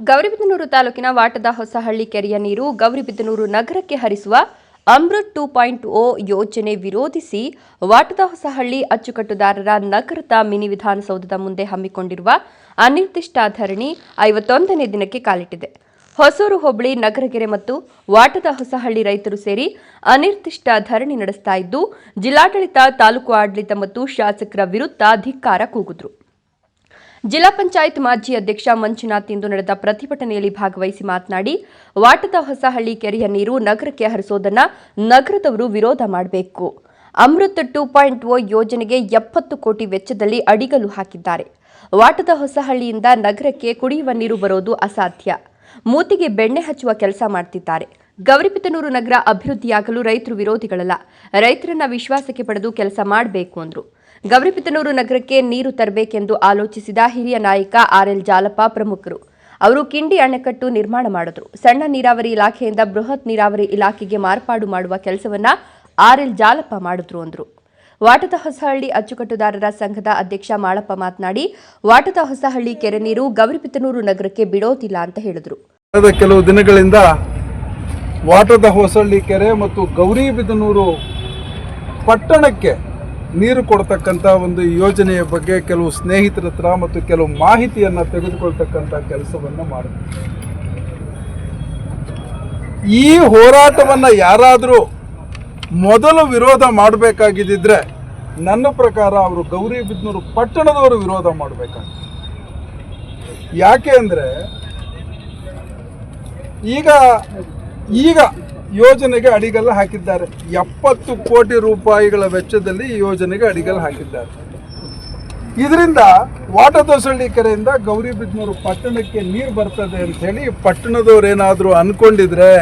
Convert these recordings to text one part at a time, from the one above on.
ಗೌರಿಬಿದನೂರು ತಾಲೂಕಿನ ವಾಟದ ಹೊಸಹಳ್ಳಿ ಕೆರೆಯ ನೀರು ಗೌರಿಬಿದನೂರು ನಗರಕ್ಕೆ ಹರಿಸುವ ಅಮೃತ್ ಟೂ ಪಾಯಿಂಟ್ ಓ ಯೋಜನೆ ವಿರೋಧಿಸಿ ವಾಟದ ಹೊಸಹಳ್ಳಿ ಅಚ್ಚುಕಟ್ಟುದಾರರ ನಗರದ ಮಿನಿ ವಿಧಾನಸೌಧದ ಮುಂದೆ ಹಮ್ಮಿಕೊಂಡಿರುವ ಅನಿರ್ದಿಷ್ಟ ಧರಣಿ ಐವತ್ತೊಂದನೇ ದಿನಕ್ಕೆ ಕಾಲಿಟ್ಟಿದೆ. ಹೊಸೂರು ಹೋಬಳಿ, ನಗರಗೆರೆ ಮತ್ತು ವಾಟದ ಹೊಸಹಳ್ಳಿ ರೈತರು ಸೇರಿ ಅನಿರ್ದಿಷ್ಟ ಧರಣಿ ನಡೆಸ್ತಾ ಇದ್ದು, ಜಿಲ್ಲಾಡಳಿತ, ತಾಲೂಕು ಆಡಳಿತ ಮತ್ತು ಶಾಸಕರ ವಿರುದ್ಧ ಧಿಕ್ಕಾರ ಕೂಗಿದ್ರು. ಜಿಲ್ಲಾ ಪಂಚಾಯತ್ ಮಾಜಿ ಅಧ್ಯಕ್ಷ ಮಂಜುನಾಥ್ ಇಂದು ನಡೆದ ಪ್ರತಿಭಟನೆಯಲ್ಲಿ ಭಾಗವಹಿಸಿ ಮಾತನಾಡಿ, ವಾಟದ ಹೊಸಹಳ್ಳಿ ಕೆರೆಯ ನೀರು ನಗರಕ್ಕೆ ಹರಿಸೋದನ್ನ ನಗರದವರು ವಿರೋಧ ಮಾಡಬೇಕು. ಅಮೃತ್ ಟೂ ಪಾಯಿಂಟ್ ಓ ಯೋಜನೆಗೆ ಎಪ್ಪತ್ತು ಕೋಟಿ ವೆಚ್ಚದಲ್ಲಿ ಅಡಿಗಲು ಹಾಕಿದ್ದಾರೆ. ವಾಟದ ಹೊಸಹಳ್ಳಿಯಿಂದ ನಗರಕ್ಕೆ ಕುಡಿಯುವ ನೀರು ಬರೋದು ಅಸಾಧ್ಯ. ಮೂತಿಗೆ ಬೆಣ್ಣೆ ಹಚ್ಚುವ ಕೆಲಸ ಮಾಡ್ತಿದ್ದಾರೆ. ಗೌರಿಬಿದನೂರು ನಗರ ಅಭಿವೃದ್ಧಿಯಾಗಲು ರೈತರು ವಿರೋಧಿಗಳಲ್ಲ. ರೈತರನ್ನ ವಿಶ್ವಾಸಕ್ಕೆ ಪಡೆದು ಕೆಲಸ ಮಾಡಬೇಕು ಅಂದ್ರು. ಗೌರಿಬಿದನೂರು ನಗರಕ್ಕೆ ನೀರು ತರಬೇಕೆಂದು ಆಲೋಚಿಸಿದ ಹಿರಿಯ ನಾಯಕ ಆರ್ಎಲ್ ಜಾಲಪ್ಪ ಪ್ರಮುಖರು. ಅವರು ಕಿಂಡಿ ಅಣೆಕಟ್ಟು ನಿರ್ಮಾಣ ಮಾಡಿದ್ರು. ಸಣ್ಣ ನೀರಾವರಿ ಇಲಾಖೆಯಿಂದ ಬೃಹತ್ ನೀರಾವರಿ ಇಲಾಖೆಗೆ ಮಾರ್ಪಾಡು ಮಾಡುವ ಕೆಲಸವನ್ನ ಆರ್ಎಲ್ ಜಾಲಪ್ಪ ಮಾಡಿದ್ರು ಅಂದರು. ವಾಟದ ಹೊಸಹಳ್ಳಿ ಅಚ್ಚುಕಟ್ಟುದಾರರ ಸಂಘದ ಅಧ್ಯಕ್ಷ ಮಾಳಪ್ಪ ಮಾತನಾಡಿ ವಾಟದ ಹೊಸಹಳ್ಳಿ ಕೆರೆ ನೀರು ಗೌರಿಬಿದನೂರು ನಗರಕ್ಕೆ ಬಿಡೋದಿಲ್ಲ ಅಂತ ಹೇಳಿದರು. ಕಳೆದ ಕೆಲವು ದಿನಗಳಿಂದ ವಾಟದ ಹೊಸಹಳ್ಳಿ ಕೆರೆ ಮತ್ತು ಗೌರಿಬಿದನೂರು ಪಟ್ಟಣಕ್ಕೆ ನೀರು ಕೊಡ್ತಕ್ಕಂಥ ಒಂದು ಯೋಜನೆಯ ಬಗ್ಗೆ ಕೆಲವು ಸ್ನೇಹಿತರ ಹತ್ರ ಮತ್ತು ಕೆಲವು ಮಾಹಿತಿಯನ್ನು ತೆಗೆದುಕೊಳ್ತಕ್ಕಂಥ ಕೆಲಸವನ್ನು ಮಾಡಿದೆ ಈ ಹೋರಾಟವನ್ನು ಯಾರಾದರೂ ಮೊದಲು ವಿರೋಧ ಮಾಡಬೇಕಾಗಿದ್ದರೆ ನನ್ನ ಪ್ರಕಾರ ಅವರು ಗೌರಿಬಿದನೂರು ಪಟ್ಟಣದವರು ವಿರೋಧ ಮಾಡಬೇಕಾಗಿತ್ತು ಯಾಕೆ ಅಂದರೆ ಈಗ ಈಗ ಯೋಜನೆಗೆ ಅಡಿಗಲ್ಲ ಹಾಕಿದ್ದಾರೆ. ಎಪ್ಪತ್ತು ಕೋಟಿ ರೂಪಾಯಿಗಳ ವೆಚ್ಚದಲ್ಲಿ ಯೋಜನೆಗೆ ಅಡಿಗಲ್ಲ ಹಾಕಿದ್ದಾರೆ. ಇದರಿಂದ ವಾಟದೊಸಳ್ಳಿ ಕೆರೆಯಿಂದ ಗೌರಿಬಿದನೂರು ಪಟ್ಟಣಕ್ಕೆ ನೀರು ಬರ್ತದೆ ಅಂತ ಹೇಳಿ ಪಟ್ಟಣದವ್ರು ಏನಾದರೂ ಅನ್ಕೊಂಡಿದ್ರೆ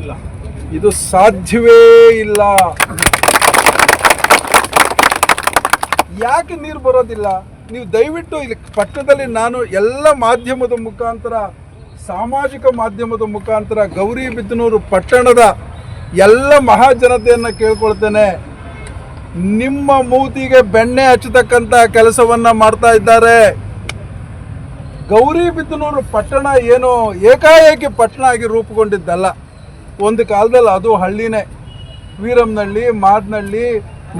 ಇಲ್ಲ. ಇದು ಸಾಧ್ಯವೇ ಇಲ್ಲ. ಯಾಕೆ ನೀರು ಬರೋದಿಲ್ಲ? ನೀವು ದಯವಿಟ್ಟು ಇಲ್ಲಿ ಪಟ್ಟಣದಲ್ಲಿ ನಾನು ಎಲ್ಲ ಮಾಧ್ಯಮದ ಮುಖಾಂತರ ಸಾಮಾಜಿಕ ಮಾಧ್ಯಮದ ಮುಖಾಂತರ ಗೌರಿ ಬಿದ್ದನೂರು ಪಟ್ಟಣದ ಎಲ್ಲ ಮಹಾಜನತೆಯನ್ನು ಕೇಳ್ಕೊಳ್ತೇನೆ. ನಿಮ್ಮ ಮೂತಿಗೆ ಬೆಣ್ಣೆ ಹಚ್ಚತಕ್ಕಂಥ ಕೆಲಸವನ್ನು ಮಾಡ್ತಾ ಇದ್ದಾರೆ. ಗೌರಿಬಿದನೂರು ಪಟ್ಟಣ ಏನು ಏಕಾಏಕಿ ಪಟ್ಟಣ ಆಗಿ ರೂಪುಗೊಂಡಿದ್ದಲ್ಲ. ಒಂದು ಕಾಲದಲ್ಲಿ ಅದು ಹಳ್ಳಿನೇ. ವೀರಮ್ನಹಳ್ಳಿ ಮಾದನಹಳ್ಳಿ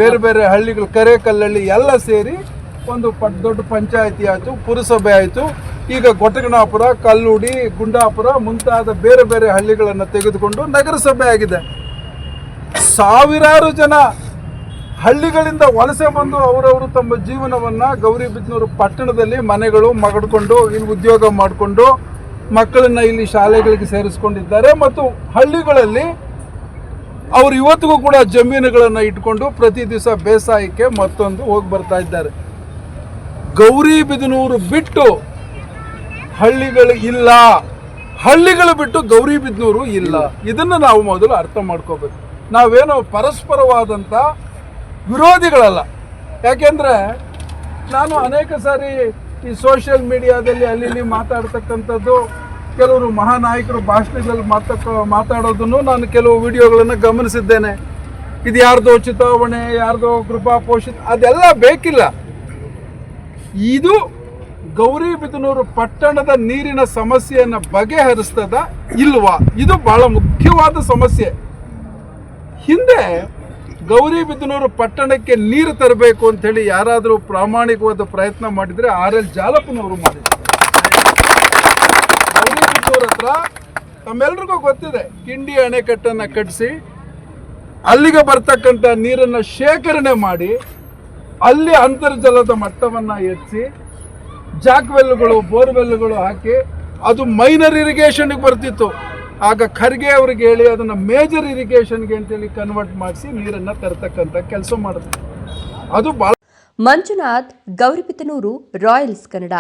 ಬೇರೆ ಬೇರೆ ಹಳ್ಳಿಗಳು ಕರೇಕಲ್ಲಳ್ಳಿ ಎಲ್ಲ ಸೇರಿ ಒಂದು ಪಟ್, ದೊಡ್ಡ ಪಂಚಾಯಿತಿ ಆಯಿತು, ಪುರಸಭೆ ಆಯಿತು. ಈಗ ಗೊಟಗಣಾಪುರ ಕಲ್ಲುಡಿ, ಗುಂಡಾಪುರ ಮುಂತಾದ ಬೇರೆ ಬೇರೆ ಹಳ್ಳಿಗಳನ್ನು ತೆಗೆದುಕೊಂಡು ನಗರಸಭೆ ಆಗಿದೆ. ಸಾವಿರಾರು ಜನ ಹಳ್ಳಿಗಳಿಂದ ವಲಸೆ ಬಂದು ಅವರವರು ತಮ್ಮ ಜೀವನವನ್ನು ಗೌರಿಬಿದನೂರು ಪಟ್ಟಣದಲ್ಲಿ ಮನೆಗಳು ಮಗಡ್ಕೊಂಡು, ಇಲ್ಲಿ ಉದ್ಯೋಗ ಮಾಡಿಕೊಂಡು, ಮಕ್ಕಳನ್ನ ಇಲ್ಲಿ ಶಾಲೆಗಳಿಗೆ ಸೇರಿಸ್ಕೊಂಡಿದ್ದಾರೆ ಮತ್ತು ಹಳ್ಳಿಗಳಲ್ಲಿ ಅವರು ಇವತ್ತಿಗೂ ಕೂಡ ಜಮೀನುಗಳನ್ನು ಇಟ್ಕೊಂಡು ಪ್ರತಿ ದಿವಸ ಬೇಸಾಯಕ್ಕೆ ಮತ್ತೊಂದು ಹೋಗಿ ಬರ್ತಾ ಇದ್ದಾರೆ. ಗೌರಿಬಿದನೂರು ಬಿಟ್ಟು ಹಳ್ಳಿಗಳು ಇಲ್ಲ. ಹಳ್ಳಿಗಳು ಬಿಟ್ಟು ಗೌರಿಬಿದ್ನೂರು ಇಲ್ಲ. ಇದನ್ನು ನಾವು ಮೊದಲು ಅರ್ಥ ಮಾಡ್ಕೋಬೇಕು. ನಾವೇನೋ ಪರಸ್ಪರವಾದಂಥ ವಿರೋಧಿಗಳಲ್ಲ. ಯಾಕೆಂದರೆ ನಾನು ಅನೇಕ ಸಾರಿ ಈ ಸೋಷಿಯಲ್ ಮೀಡಿಯಾದಲ್ಲಿ ಅಲ್ಲಿ ಇಲ್ಲಿ ಮಾತಾಡ್ತಕ್ಕಂಥದ್ದು ಕೆಲವರು ಮಹಾನಾಯಕರು ಭಾಷಣದಲ್ಲಿ ಮಾತಕ್ಕ ಮಾತಾಡೋದನ್ನು ನಾನು ಕೆಲವು ವಿಡಿಯೋಗಳನ್ನು ಗಮನಿಸಿದ್ದೇನೆ. ಇದು ಯಾರ್ದೋ ಚಿತಾವಣೆ, ಯಾರ್ದೋ ಕೃಪಾ ಪೋಷಿತ ಅದೆಲ್ಲ ಬೇಕಿಲ್ಲ. ಇದು ಗೌರಿಬಿದನೂರು ಪಟ್ಟಣದ ನೀರಿನ ಸಮಸ್ಯೆಯನ್ನು ಬಗೆಹರಿಸ್ತದ ಇಲ್ವಾ? ಇದು ಬಹಳ ಮುಖ್ಯವಾದ ಸಮಸ್ಯೆ. ಹಿಂದೆ ಗೌರಿಬಿದನೂರು ಪಟ್ಟಣಕ್ಕೆ ನೀರು ತರಬೇಕು ಅಂತೇಳಿ ಯಾರಾದರೂ ಪ್ರಾಮಾಣಿಕವಾದ ಪ್ರಯತ್ನ ಮಾಡಿದರೆ ಆರ್ ಎಲ್ ಜಾಲಪ್ಪನವರು ಮಾಡಿದ್ರು. ಗೌರಿಬಿದನೂರ ಹತ್ರ ತಮ್ಮೆಲ್ರಿಗೂ ಗೊತ್ತಿದೆ, ಕಿಂಡಿ ಅಣೆಕಟ್ಟನ್ನು ಕಟ್ಟಿಸಿ ಅಲ್ಲಿಗೆ ಬರ್ತಕ್ಕಂಥ ನೀರನ್ನು ಶೇಖರಣೆ ಮಾಡಿ, ಅಲ್ಲಿ ಅಂತರ್ಜಲದ ಮಟ್ಟವನ್ನು ಹೆಚ್ಚಿ ಜಾಕ್ವೆಲ್ಗಳು ಬೋರ್ವೆಲ್ಗಳು ಹಾಕಿ ಅದು ಮೈನರ್ ಇರಿಗೇಷನ್ಗೆ ಬರ್ತಿತ್ತು. ಆಗ ಖರ್ಗೆ ಅವ್ರಿಗೆ ಹೇಳಿ ಅದನ್ನು ಮೇಜರ್ ಇರಿಗೇಷನ್ಗೆ ಅಂತೇಳಿ ಕನ್ವರ್ಟ್ ಮಾಡಿಸಿ ನೀರನ್ನು ತರ್ತಕ್ಕಂಥ ಕೆಲಸ ಮಾಡಿದ್ರು. ಅದು ಭಾಳ ಮಂಜುನಾಥ್ ಗೌರಿಪಿತನೂರು ರಾಯಲ್ಸ್ ಕನ್ನಡ.